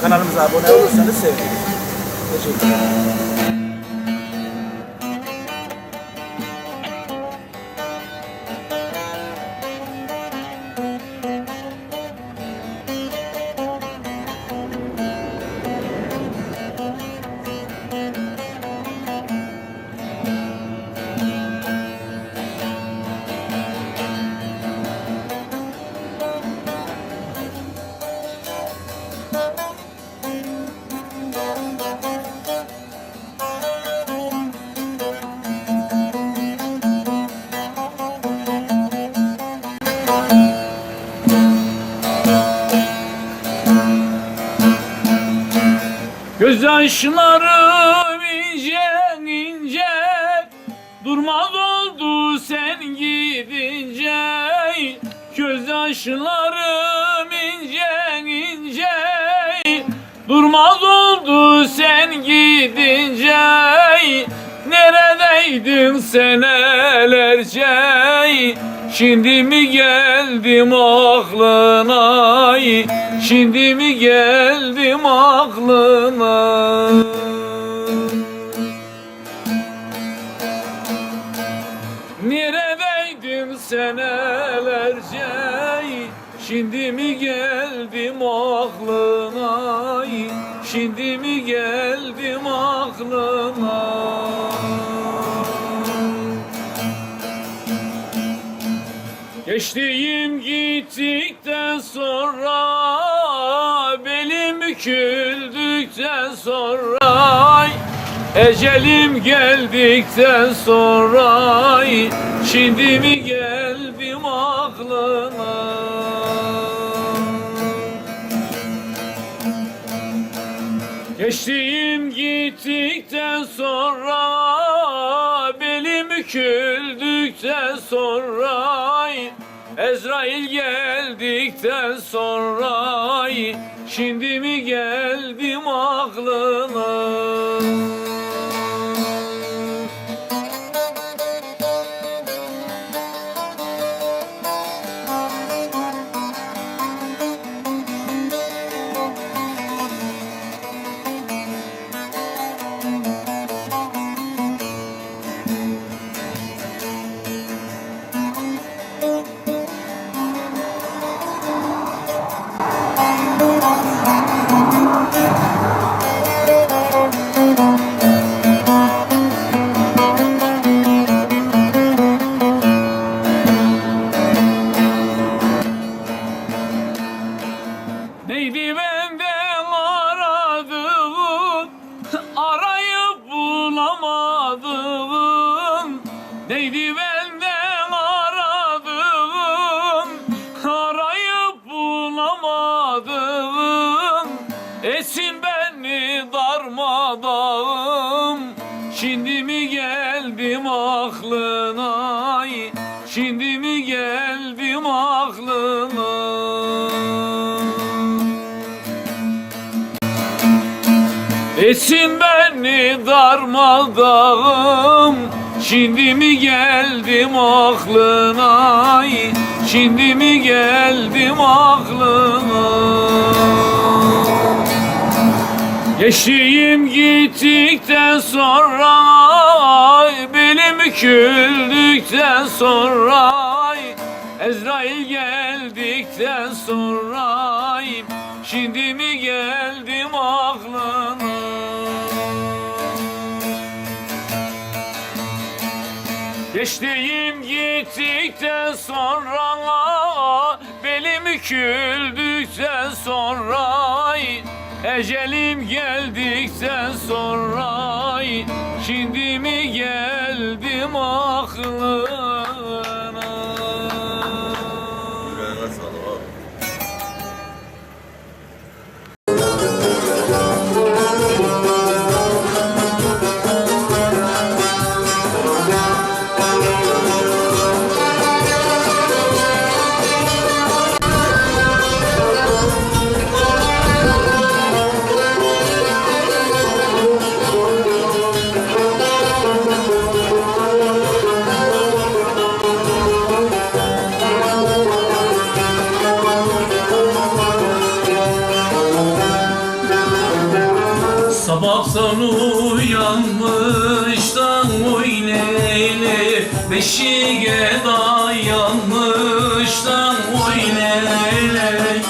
Kanalımıza abone olursanız seviniriz. Teşekkür ederim. Gözyaşlarım ince ince Durmaz oldu sen gidince. Gözyaşlarım ince ince Durmaz oldu sen gidince. Neredeydin senelerce Şimdi mi geldim aklına? Şimdi mi geldim aklına? Neredeydin senelerce? Şimdi mi geldim aklına? Şimdi mi geldim aklına Geçtiğim gittikten sonra Belim büküldükten sonra Ecelim geldikten sonra Şimdi mi geldim aklına? Geçtiğim gittikten sonra Belim büküldükten sonra Ezrail geldikten sonra Şimdi mi geldim aklına Neydi benden aradığın? Arayıp bulamadığın? Esin beni darmadağım Şimdi mi geldim aklına? Şimdi mi geldim aklına? Etsin beni darmadağım Şimdi mi geldim aklına? Şimdi mi geldim aklına? Geçtiğim gittikten sonra Belim büküldükten sonra Ezrail geldikten sonra Geçtiğim gittikten sonra Belim büküldükten sonra Ecelim geldikten sonra Sabahtan uyanmıştan oynele Beşiğe dayanmıştan oynele